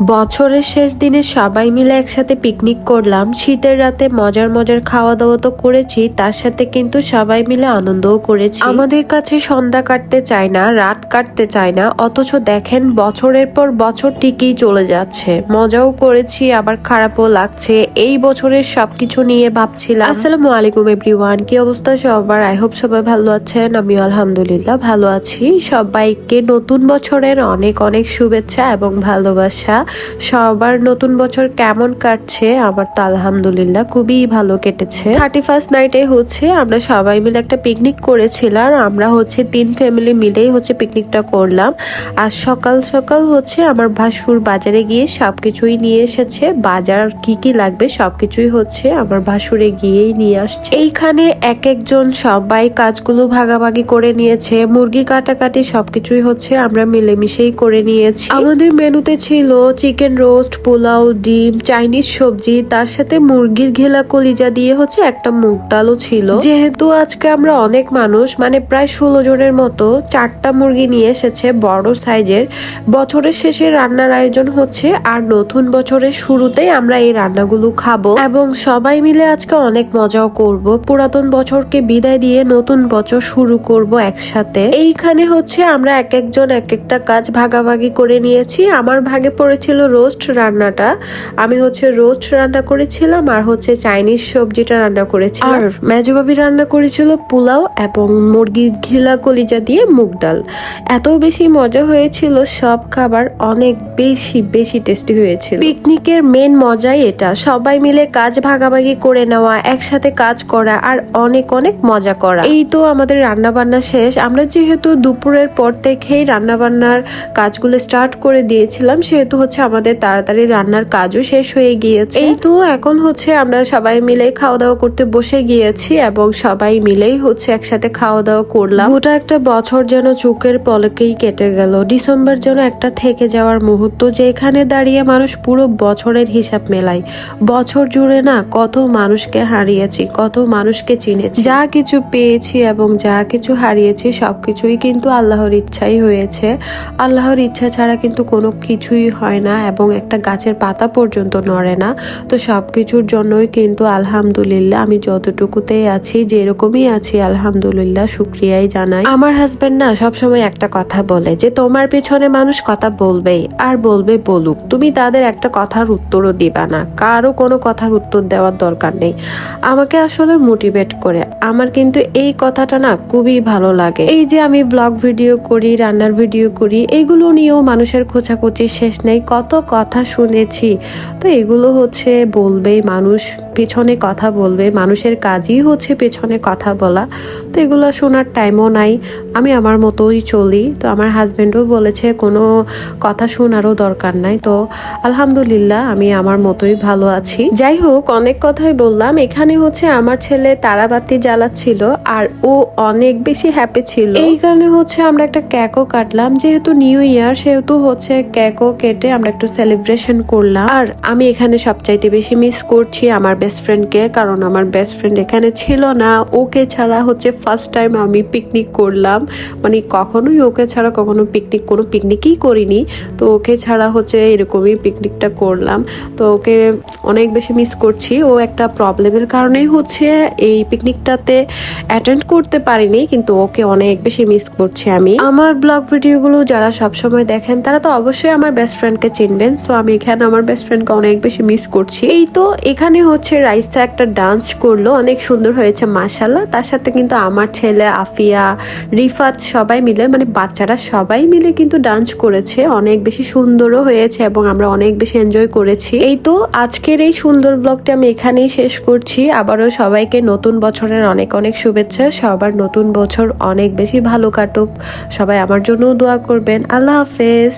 বছরের শেষ দিনে সবাই মিলে একসাথে পিকনিক করলাম। শীতের রাতে মজার মজার খাওয়া দাওয়া তো করেছি, তার সাথে কিন্তু সবাই মিলে আনন্দও করেছি। আমাদের কাছে সন্ধ্যা কাটতে চায় না, রাত কাটতে চায় না, অথচ দেখেন বছরের পর বছর ঠিকই চলে যাচ্ছে। মজাও করেছি, আবার খারাপও লাগছে। এই বছরের সবকিছু নিয়ে ভাবছিলাম। আসসালামু আলাইকুম এভরিওয়ান, কি অবস্থা সবার? আই হোপ সবাই ভালো আছেন আমি আলহামদুলিল্লাহ ভালো আছি। সবাইকে নতুন বছরের অনেক অনেক শুভেচ্ছা এবং ভালোবাসা। সবার নতুন বছর কেমন কাটছে, আমার তো আলহামদুলিল্লাহ খুবই ভালো কেটেছে। থার্টি ফার্স্ট নাইটে হচ্ছে আমরা সবাই মিলে একটা পিকনিক করেছিলাম, আমরা হচ্ছে তিন ফ্যামিলি মিলেই হচ্ছে পিকনিকটা করলাম। আর সকাল সকাল হচ্ছে আমার ভাসুর বাজারে গিয়ে সব কিছুই নিয়ে এসেছে, বাজার কি কি লাগবে সব কিছুই হচ্ছে আমার ভাসুরে গিয়েই নিয়ে আসছে। এইখানে এক একজন সবাই কাজগুলো ভাগাভাগি করে নিয়েছে, মুরগি কাটাকাটি সবকিছুই হচ্ছে আমরা মিলেমিশেই করে নিয়েছি। আমাদের মেনুতে ছিল চিকেন রোস্ট, পোলাও, ডিম, চাইনিজ সবজি, তার সাথে মুরগির ঘেলা কলিজা দিয়ে হচ্ছে একটা মুগ ডালও ছিল। যেহেতু আজকে আমরা অনেক মানুষ মানে প্রায় ষোলো জনের মতো চারটা মুরগি নিয়ে এসেছে বড় সাইজের। বছরের শেষে রান্নার আয়োজন হচ্ছে, আর নতুন বছরের শুরুতেই আমরা এই রান্নাগুলো খাব। এবং সবাই মিলে আজকে অনেক মজাও করব। পুরাতন বছরকে বিদায় দিয়ে নতুন বছর শুরু করব একসাথে। এইখানে হচ্ছে আমরা এক একজন এক একটা কাজ ভাগাভাগি করে নিয়েছি। আমার ভাগে পড়েছিল রোস্ট রান্নাটা। আমি হচ্ছে রোস্ট রান্না করেছিলাম আর হচ্ছে চাইনিজ সবজিটা রান্না করেছি আর মেজবাবি রান্না করেছিল পোলাও এবং মুরগির ঘিলা কলিজা দিয়ে মুগ ডাল। এত বেশি মজা হয়েছিল, সব খাবার অনেক বেশি বেশি টেস্টি হয়েছিল। পিকনিকের মেন মজাই এটা। সবাই মিলে কাজ ভাগাভাগি করে নেওয়া, একসাথে কাজ করা আর অনেক অনেক মজা করা। এই তো আমাদের রান্না বান্না শেষ। আমরা যেহেতু দুপুরের পর থেকেই রান্না বান্নার কাজগুলো স্টার্ট করে দিয়েছিলাম, সেহেতু হচ্ছে আমাদের তাড়াতাড়ি রান্নার কাজও শেষ হয়ে গিয়েছে। এই তো এখন হচ্ছে আমরা সবাই মিলে খাওয়া দাওয়া করতে বসে গিয়েছি এবং সবাই মিলেই হচ্ছে একসাথে খাওয়া দাওয়া করলাম। গোটা একটা বছর যেন চোখের পলকেই কেটে গেল। ডিসেম্বর যেন একটা থেকে যাওয়ার মুহূর্ত যেখানে দাঁড়িয়ে মানুষ পুরো বছরের হিসাব মেলায়। বছর জুড়ে না কত মানুষকে হারিয়েছি কত মানুষকে চিনেছি। যা কিছু পেয়েছি এবং যা কিছু হারিয়েছি সবকিছুই কিন্তু আল্লাহর ইচ্ছাই হয়েছে। আল্লাহর ইচ্ছা ছাড়া কিন্তু কোনো কিছুই হয় না। এবং একটা গাছের পাতা পর্যন্ত নড়ে না। তো সব কিছুর জন্যই কিন্তু আলহামদুলিল্লাহ আমি যতটুকুতেই আছি, যেরকমই আছি, আলহামদুলিল্লাহ, শুক্রিয়াই জানাই। আমার হাজবেন্ড না সবসময় একটা কথা বলে যে, তোমার পেছনে মানুষ কথা বলবেই, আর বলবে বলুক। তুমি তাদের একটা কথার উত্তরও দিবা না। কারও কোনো কথার উত্তর দেওয়ার দরকার নেই। আমাকে আসলে মোটিভেট করে। আমার কিন্তু এই কথাটা না খুবই ভালো লাগে। এই যে আমি ব্লগ ভিডিও করি, রান্নার ভিডিও করি, এগুলো নিয়েও মানুষের খোঁচাখুচি শেষ নেই। কত কথা শুনেছি। তো এগুলো হচ্ছে বলবে মানুষ, পেছনে কথা বলবে। মানুষের কাজই হচ্ছে পেছনে কথা বলা। তো এগুলো শোনার টাইমও নাই। আমি আমার মতোই চলি। তো আমার হাজব্যান্ডও বলেছে, কোনো কথা শোনারও দরকার নাই। তো আলহামদুলিল্লাহ, আমি আমার মতোই ভালো আছি। যাই হোক, অনেক কথাই বললাম। এখানে হচ্ছে আমার ছেলে তারাবাতি জ্বালাচ্ছিল আর ও অনেক বেশি হ্যাপি ছিল। এইখানে হচ্ছে আমরা একটা ক্যাকও কাটলাম। যেহেতু নিউ ইয়ার সেহেতু হচ্ছে ক্যাকও কেটে আমরা একটু সেলিব্রেশন করলাম। আর আমি এখানে সবচাইতে বেশি মিস করছি আমার বেস্ট ফ্রেন্ডকে কারণ আমার বেস্ট ফ্রেন্ড এখানে ছিল না। ওকে ছাড়া হচ্ছে ফার্স্ট টাইম আমি পিকনিক করলাম। মানে কখনোই ওকে ছাড়া কখনো পিকনিক কোনো পিকনিকই করিনি। তো ওকে ছাড়া হচ্ছে এরকমই পিকনিকটা করলাম। তো ওকে অনেক বেশি মিস করছি। ও একটা প্রবলেমের কারণেই হচ্ছে এই পিকনিকটাতে অ্যাটেন্ড করতে পারিনি, কিন্তু ওকে অনেক বেশি মিস করছি আমি। আমার ব্লগ ভিডিওগুলো যারা সবসময় দেখেন, তারা তো অবশ্যই আমার বেস্ট ফ্রেন্ডকে চিনবেন। সো আমি এখানে আমার বেস্ট ফ্রেন্ডকে অনেক বেশি মিস করছি। এই তো, এখানে হচ্ছে রাইসা একটা ডান্স করল। অনেক সুন্দর হয়েছে মাসাল্লাহ তার সাথে কিন্তু আমার ছেলে, আফিয়া, রিফাত সবাই মিলে মানে বাচ্চারা সবাই মিলে কিন্তু ডান্স করেছে। অনেক বেশি সুন্দরও হয়েছে এবং আমরা অনেক বেশি এনজয় করেছি। এই তো আজকের এই সুন্দর ব্লগটা আমি এখানেই শেষ করছি। আবারও সবাইকে নতুন বছরের অনেক অনেক শুভেচ্ছা। সবার নতুন বছর অনেক বেশি ভালো কাটুক। সবাই আমার জন্যও দোয়া করবেন। আল্লাহ হাফেজ।